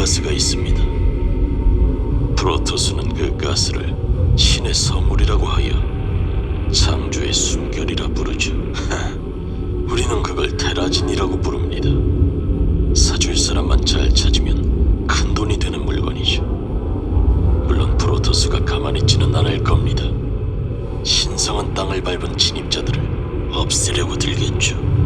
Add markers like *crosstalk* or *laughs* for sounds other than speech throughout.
가스가 있습니다. 프로토스는 그 가스를 신의 선물이라고 하여 창조의 숨결이라 부르죠. *laughs* 우리는 그걸 테라진이라고 부릅니다. 사줄 사람만 잘 찾으면 큰 돈이 되는 물건이죠. 물론 프로토스가 가만히 있지는 않을 겁니다. 신성한 땅을 밟은 진입자들을 없애려고 들겠죠.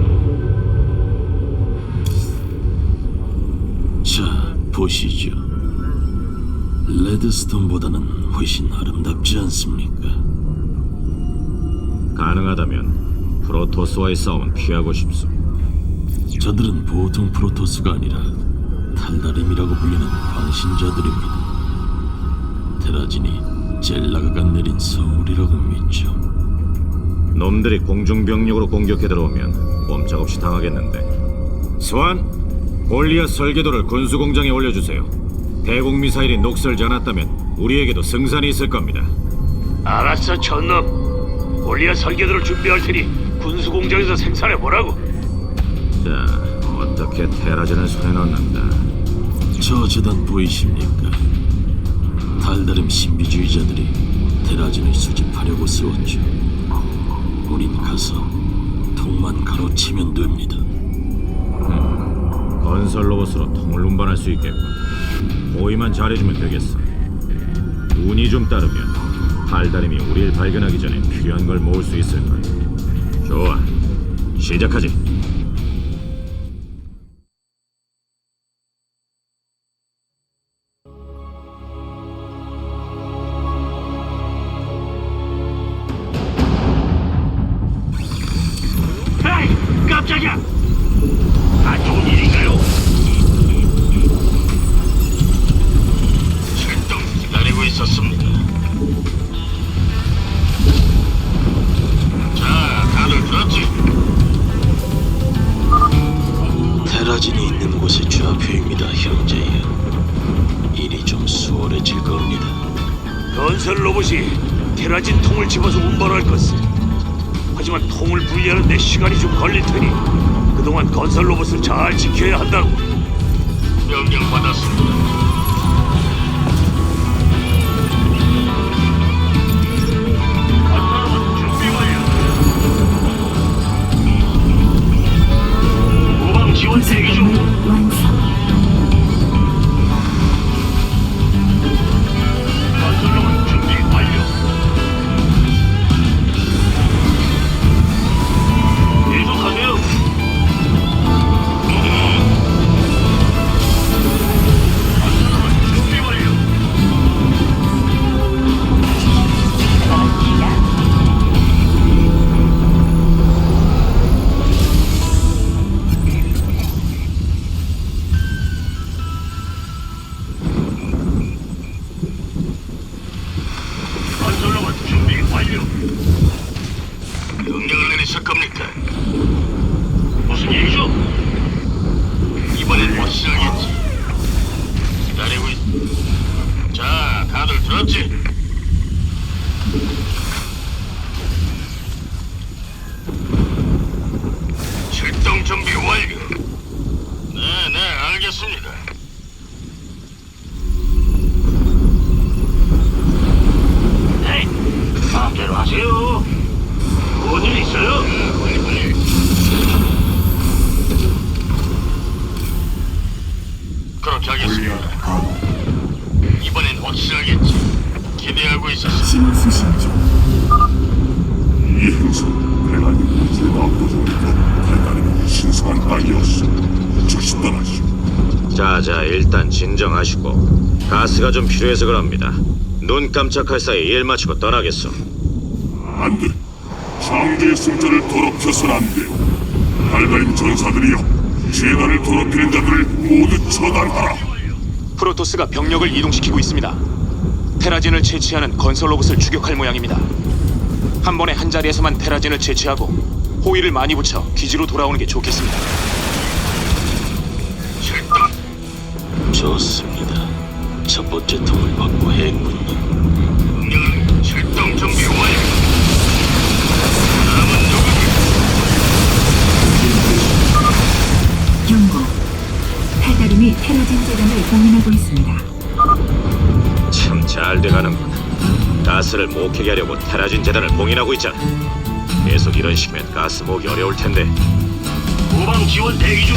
보시죠. 레드스톤보다는 훨씬 아름답지 않습니까? 가능하다면 프로토스와의 싸움은 피하고 싶소. 저들은 보통 프로토스가 아니라 탈다림이라고 불리는 광신자들입니다. 테라진이 젤라가가 내린 선물이라고 믿죠. 놈들이 공중병력으로 공격해 들어오면 꼼짝없이 당하겠는데. 스완, 골리앗 설계도를 군수 공장에 올려주세요. 대공 미사일이 녹슬지 않았다면 우리에게도 승산이 있을 겁니다. 알았어, 전놈. 골리앗 설계도를 준비할 테니 군수 공장에서 생산해 보라고. 자, 어떻게 테라진을 손에 넣는다. 저 재단 보이십니까? 달다림 신비주의자들이 테라진을 수집하려고 세웠죠. 우린 가서 통만 가로치면 됩니다. 건설 로봇으로 통을 운반할 수 있겠군. 호위만 잘해주면 되겠어. 운이 좀 따르면 달다림이 우리를 발견하기 전에 필요한 걸 모을 수 있을 거야. 좋아, 시작하지. 건설 로봇이 테라진 통을 집어서 운반할 것을. 하지만 통을 분리하는 데 시간이 좀 걸릴 테니 그동안 건설 로봇을 잘 지켜야 한다고. 명령 받았습니다. 지원 대기 하고 있었어. 신호 수신 중. 이 행성 대란이 우주에 압도적이고 대단히 신성한 아이였어 즉시 떠나시오 자자, 일단 진정하시고 가스가 좀 필요해서 그럽니다. 눈 깜짝할 사이 일 마치고 떠나겠어. 안돼 창조의 승자를 더럽혀선 안돼 달달임 전사들이여 재단을 더럽히는 자들을 모두 처단하라 프로토스가 병력을 이동시키고 있습니다. 테라진을 채취하는 건설 로봇을 추격할 모양입니다. 한 번에 한 자리에서만 테라진을 채취하고 호위를 많이 붙여 기지로 돌아오는 게 좋겠습니다. 출동. 좋습니다. 첫 번째 통을 받고. 명령을 출동 준비 완료. 다음은 누구니? 경고. 탈다림이 테라진 재단을 봉인하고 중이야. 잘 돼가는군. 가스를 목격하려고 테라진 재단을 봉인하고 있잖아. 계속 이런 식이면 가스 목이 어려울 텐데. 우방 지원 대기 중.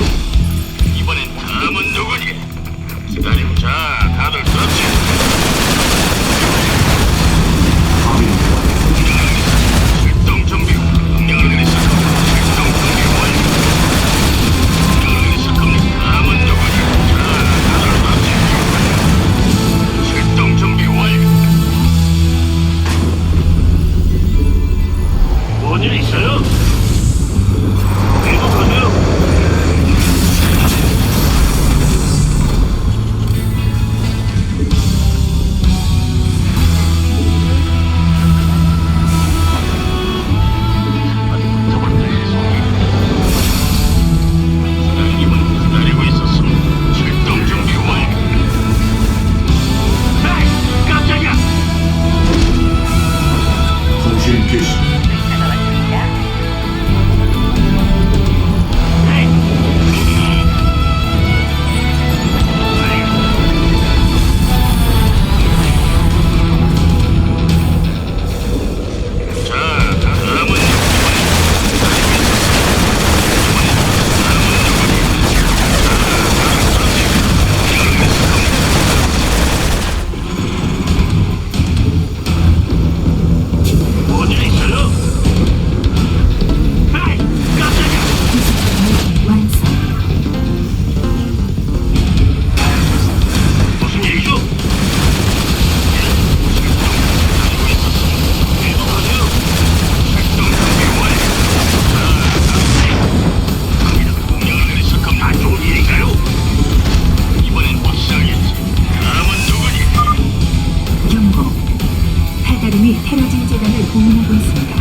como uma.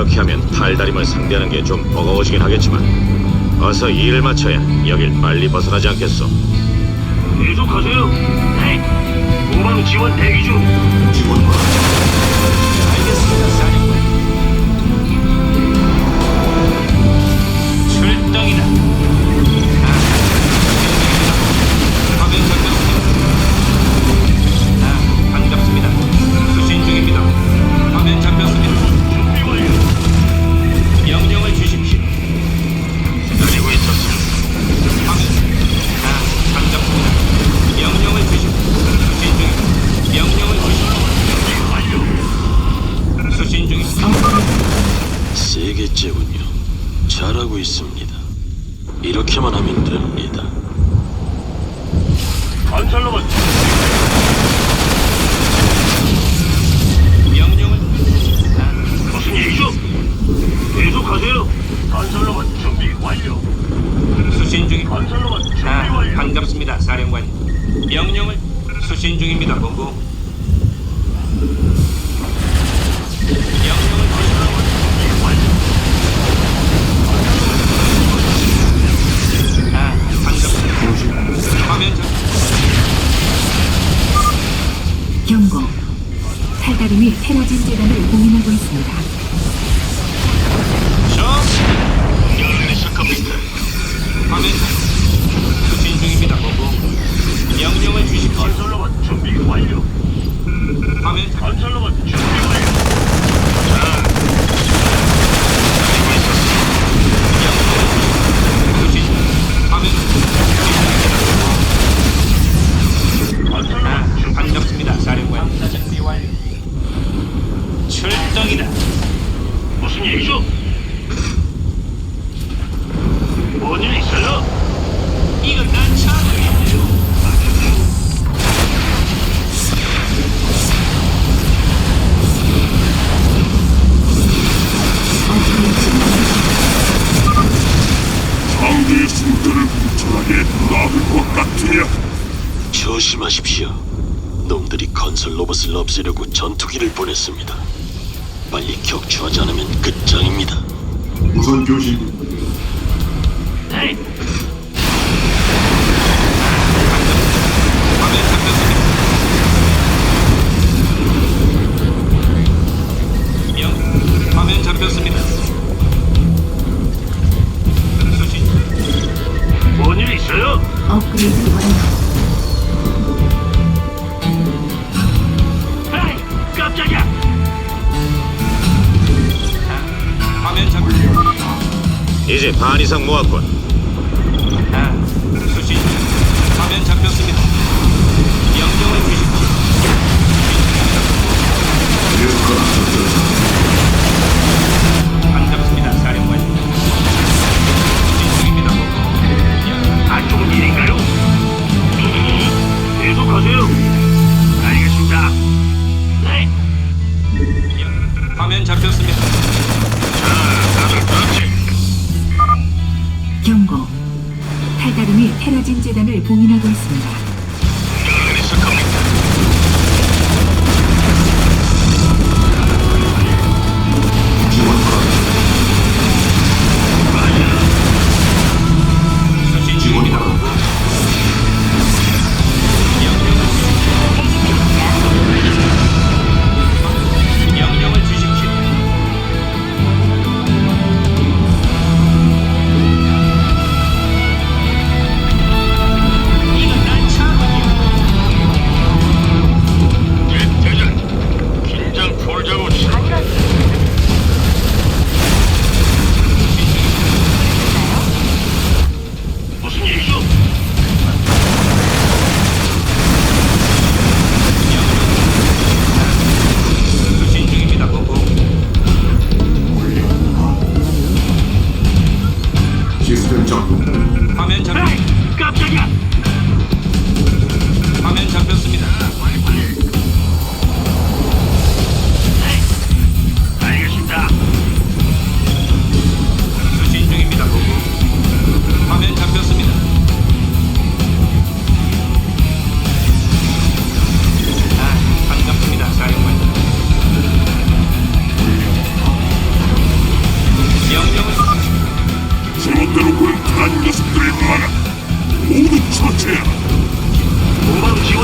이렇게 하면 팔다리만 상대하는 게 좀 버거워지긴 하겠지만 어서 일을 마쳐야 여길 빨리 벗어나지 않겠소. 계속하세요. 네. 우방 지원 대기 중. 지원. 뭐 알겠습니다. 전투기를 보냈습니다. 빨리 격추하지 않으면 끝장입니다. 무선 교신 네. 화 반 이상 모았군. 시스템 작동 화면 잡혔 깜짝이야. 화면 잡혔습니다. 알겠습니 제멋대로 굴타는 녀석들을 막아 모두 처치해라 지원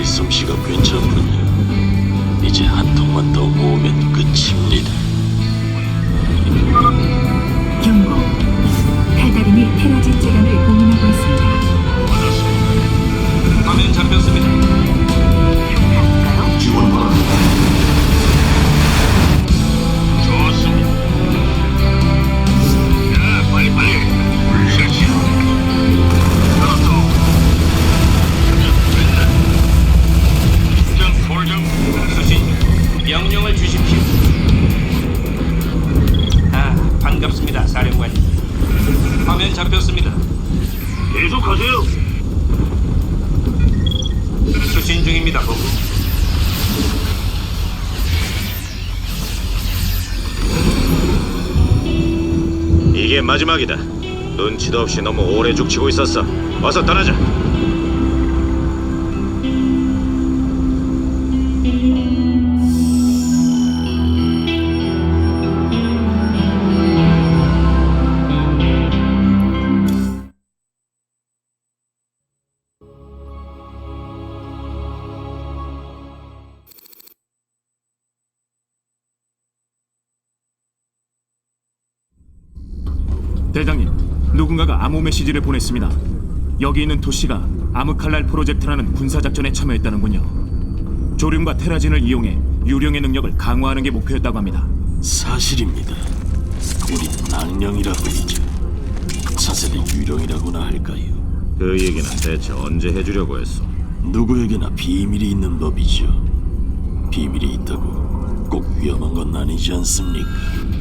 정말 일솜씨가 괜찮군요. 이제 한 통만 더 모으면 끝입니다. 경고. 탈다림이 테라진 재단을 봉인하고 있습니다. 화면 잡혔습니다. 지원 바랍니다. 좋습니다 자 빨리 빨리 명령을 주십시오. 아, 반갑습니다, 사령관님. 화면 잡혔습니다. 계속하세요 수신 중입니다. 보고 이게 마지막이다. 눈치도 없이 너무 오래 죽치고 있었어. 어서 떠나자. 대장님, 누군가가 암호 메시지를 보냈습니다. 여기 있는 도시가 아무칼날 프로젝트라는 군사작전에 참여했다는군요. 조륨과 테라진을 이용해 유령의 능력을 강화하는 게 목표였다고 합니다. 사실입니다. 우린 낭령이라 불리죠. 차세대 유령이라고나 할까요? 그 얘기는 대체 언제 해주려고 했어? 누구에게나 비밀이 있는 법이죠. 비밀이 있다고 꼭 위험한 건 아니지 않습니까?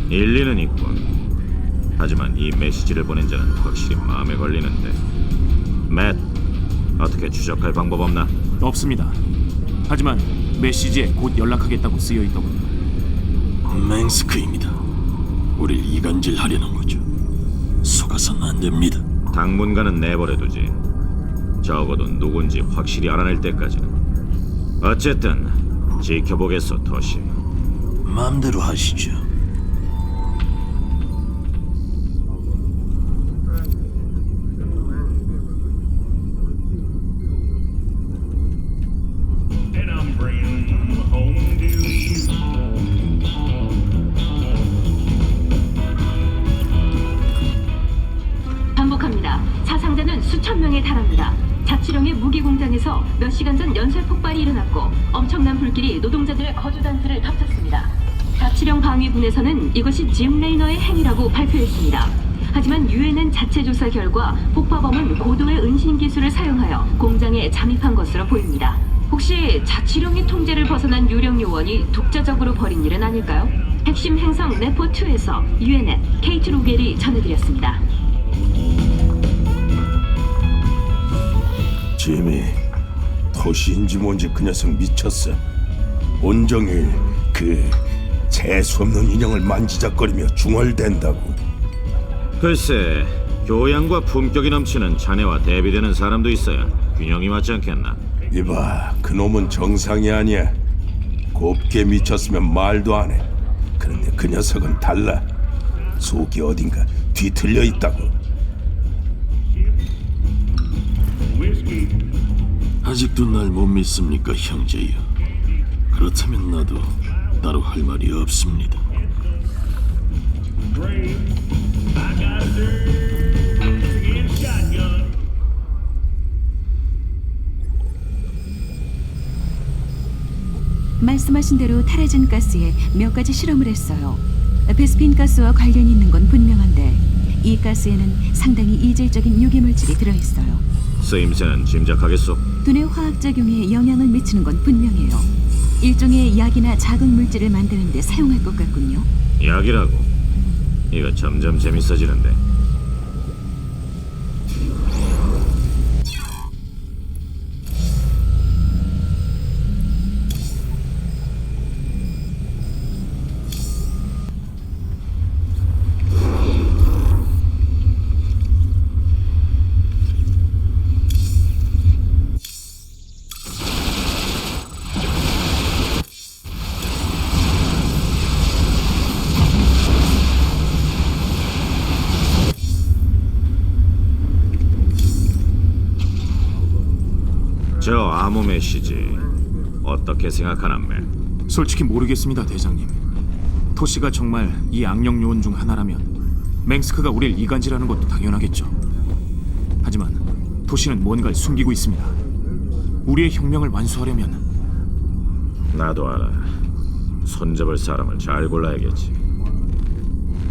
일리는 있군. 하지만 이 메시지를 보낸 자는 확실히 마음에 걸리는데. 맷, 어떻게 추적할 방법 없나? 없습니다. 하지만 메시지에 곧 연락하겠다고 쓰여 있더군요. 맹스크입니다. 우릴 이간질하려는 거죠. 속아선 안 됩니다. 당분간은 내버려두지. 적어도 누군지 확실히 알아낼 때까지는. 어쨌든 지켜보겠어, 토시. 마음대로 하시죠. 불길이 노동자들의 거주 단지를 덮쳤습니다. 자치령 방위군에서는 이것이 짐 레이너의 행위라고 발표했습니다. 하지만 유엔은 자체 조사 결과 폭파범은 고도의 은신 기술을 사용하여 공장에 잠입한 것으로 보입니다. 혹시 자치령의 통제를 벗어난 유령 요원이 독자적으로 벌인 일은 아닐까요? 핵심 행성 네포2에서 유엔의 케이트 로겔이 전해드렸습니다. 지미 도시인지 뭔지 그 녀석 미쳤어 온종일 그 재수없는 인형을 만지작거리며 중얼댄다고. 글쎄, 교양과 품격이 넘치는 자네와 대비되는 사람도 있어야 균형이 맞지 않겠나? 이봐 그놈은 정상이 아니야. 곱게 미쳤으면 말도 안 해. 그런데 그 녀석은 달라. 속이 어딘가 뒤틀려 있다고. 아직도 날 못 믿습니까, 형제여? 그렇다면 나도 따로 할 말이 없습니다. 말씀하신 대로 타라진 가스에 몇 가지 실험을 했어요. 베스핀 가스와 관련이 있는 건 분명한데 이 가스에는 상당히 이질적인 유기물질이 들어있어요. 쓰임새는 짐작하겠소. 두뇌 화학 작용에 영향을 미치는 건 분명해요. 일종의 약이나 자극 물질을 만드는 데 사용할 것 같군요. 약이라고. 이거 점점 재밌어지는데. 저 암호 메시지 어떻게 생각하나 매? 솔직히 모르겠습니다, 대장님. 토시가 정말 이 악령 요원 중 하나라면 맹스크가 우릴 이간질하는 것도 당연하겠죠. 하지만 토시는 뭔가를 숨기고 있습니다. 우리의 혁명을 완수하려면 나도 알아. 손잡을 사람을 잘 골라야겠지.